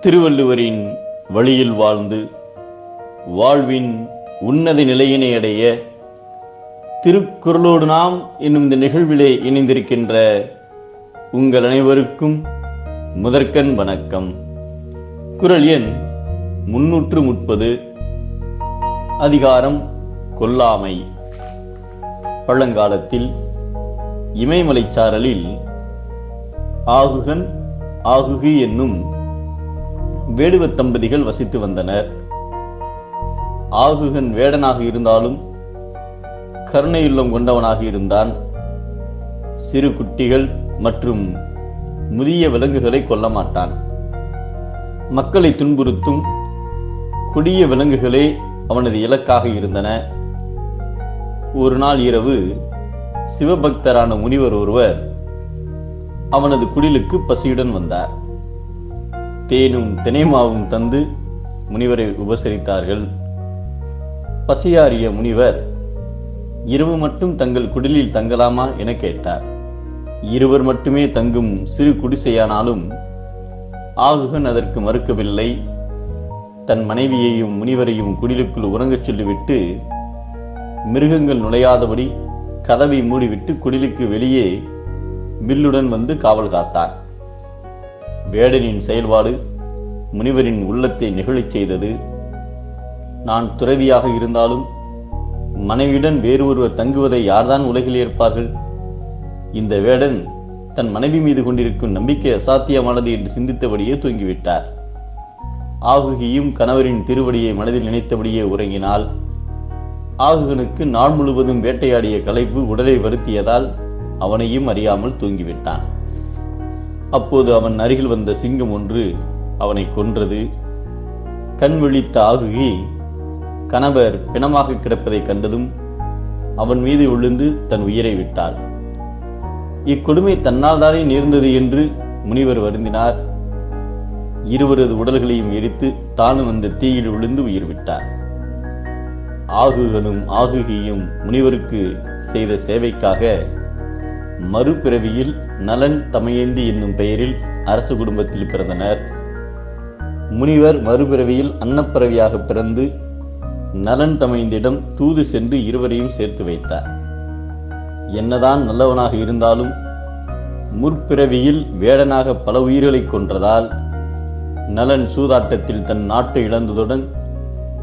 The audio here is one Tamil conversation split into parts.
திருவள்ளுவரின் வழியில் வாழ்ந்து வாழ்வின் உன்னத நிலையினை அடைய திருக்குறளோடு நாம் என்னும் இந்த நிகழ்விலே இணைந்திருக்கின்ற உங்கள் அனைவருக்கும் முதற்கண் வணக்கம். குறள் எண் முன்னூற்று முப்பது அதிகாரம் கொல்லாமை. பழங்காலத்தில் இமயமலைச்சாரலில் ஆகுகன் ஆகுகு என்னும் வேடுவ தம்பதிகள் வசித்து வந்தனர். ஆகுகன் வேடனாக இருந்தாலும் கருணையுள்ளம் கொண்டவனாக இருந்தான். சிறு குட்டிகள் மற்றும் முதிய விலங்குகளை கொல்ல மாட்டான். மக்களை துன்புறுத்தும் கொடிய விலங்குகளே அவனது இலக்காக இருந்தன. ஒரு நாள் இரவு சிவபக்தரான முனிவர் ஒருவர் அவனது குடிலுக்கு பசியுடன் வந்தார். தேனும் தினைமாவும் தந்து முனிவரை உபசரித்தார்கள். பசியாறிய முனிவர் இரவு மட்டும் தங்கள் குடிலில் தங்கலாமா? என கேட்டார். இருவர் மட்டுமே தங்கும் சிறு குடிசையானாலும் ஆகுகன் அதற்கு மறுக்கவில்லை. தன் மனைவியையும் முனிவரையும் குடிலுக்குள் உறங்கச் சொல்லிவிட்டு மிருகங்கள் நுழையாதபடி கதவை மூடிவிட்டு குடிலுக்கு வெளியே வில்லுடன் வந்து காவல் காத்தான் வேடனின் செயல்பாடு முனிவரின் உள்ளத்தை நெகிழச் செய்தது. நான் துறவியாக இருந்தாலும் மனைவியுடன் வேறு ஒருவர் தங்குவதை யார்தான் உலகில் ஏற்பார்கள்? இந்த வேடன் தன் மனைவி மீது கொண்டிருக்கும் நம்பிக்கை அசாத்தியமானது என்று சிந்தித்தபடியே தூங்கிவிட்டார். ஆகுகியும் கணவரின் திருவடியை மனதில் நினைத்தபடியே உறங்கினால் ஆகுகனுக்கு நாள் முழுவதும் வேட்டையாடிய களைப்பு உடலை வருத்தியதால் அவனையும் அறியாமல் தூங்கிவிட்டான். அப்போது அவன் அருகில் வந்த சிங்கம் ஒன்று அவனை கொன்றது. கண் விழித்த ஆகுகி கணவர் பிணமாக கிடப்பதை கண்டதும் அவன் மீது விழுந்து தன் உயிரை விட்டாள். இக்கொடுமை தன்னால் தானே நேர்ந்தது என்று முனிவர் வருந்தினார். இருவரது உடல்களையும் எரித்து தானும் அந்த தீயில் விழுந்து உயிர் விட்டார். ஆகுகனும் ஆகுகியும் முனிவருக்கு செய்த சேவைக்காக மறுபிறவியில் நலன் தமையேந்தி என்னும் பெயரில் அரச குடும்பத்தில் பிறந்தனர். முனிவர் மறுபிறவியில் அன்னப்பிறவியாக பிறந்து நலன் தமைந்திடம் தூது சென்று இருவரையும் சேர்த்து வைத்தார். என்னதான் நல்லவனாக இருந்தாலும் முற்பிறவியில் வேடனாக பல உயிர்களை கொன்றதால் நலன் சூதாட்டத்தில் தன் நாட்டை இழந்ததுடன்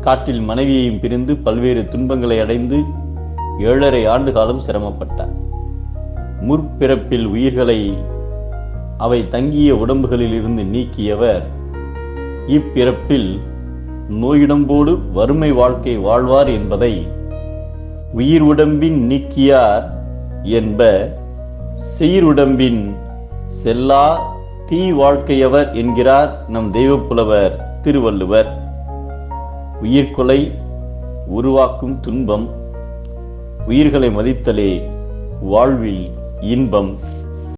காட்டில் மனைவியையும் பிரிந்து பல்வேறு துன்பங்களை அடைந்து ஏழரை ஆண்டு காலம் சிரமப்பட்டார். முற்பிறப்பில் உயிர்களை அவை தங்கிய உடம்புகளில் இருந்து நீக்கியவர். இப்பிறப்பில் நோயுடம்போடு வறுமை வாழ்க்கை வாழ்வார் என்பதை உயிர் உடம்பின் நீக்கியார் என்ப சீருடம்பின் செல்லா தீ வாழ்க்கையவர் என்கிறார் நம் தெய்வப்புலவர் திருவள்ளுவர். உயிர்கொலை உருவாக்கும் துன்பம் உயிர்களை மதித்தலே வாழ்வில் இன்பம்